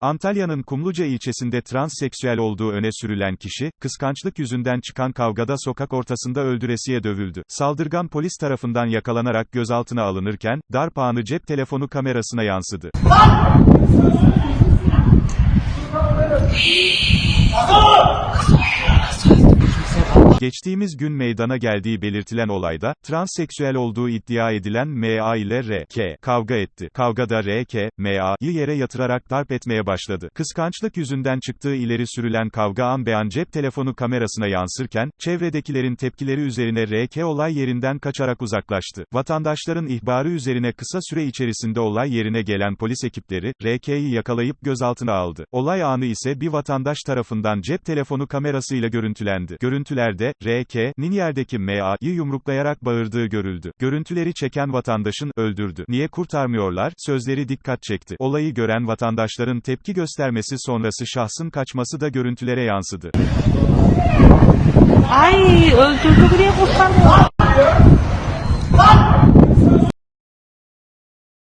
Antalya'nın Kumluca ilçesinde transseksüel olduğu öne sürülen kişi, kıskançlık yüzünden çıkan kavgada sokak ortasında öldüresiye dövüldü. Saldırgan polis tarafından yakalanarak gözaltına alınırken, darp anı cep telefonu kamerasına yansıdı. Geçtiğimiz gün meydana geldiği belirtilen olayda, transseksüel olduğu iddia edilen MA ile R.K. kavga etti. Kavgada R.K., MA'yı yere yatırarak darp etmeye başladı. Kıskançlık yüzünden çıktığı ileri sürülen kavga an beyan cep telefonu kamerasına yansırken, çevredekilerin tepkileri üzerine R.K. olay yerinden kaçarak uzaklaştı. Vatandaşların ihbarı üzerine kısa süre içerisinde olay yerine gelen polis ekipleri, R.K.'yi yakalayıp gözaltına aldı. Olay anı ise bir vatandaş tarafından cep telefonu kamerasıyla görüntülendi. Görüntülerde, R.K.'nin yerdeki M.A.'yı yumruklayarak bağırdığı görüldü. Görüntüleri çeken vatandaşın, öldürdü. Niye kurtarmıyorlar, sözleri dikkat çekti. Olayı gören vatandaşların tepki göstermesi sonrası şahsın kaçması da görüntülere yansıdı. Ay öldürdü buraya kurtardı.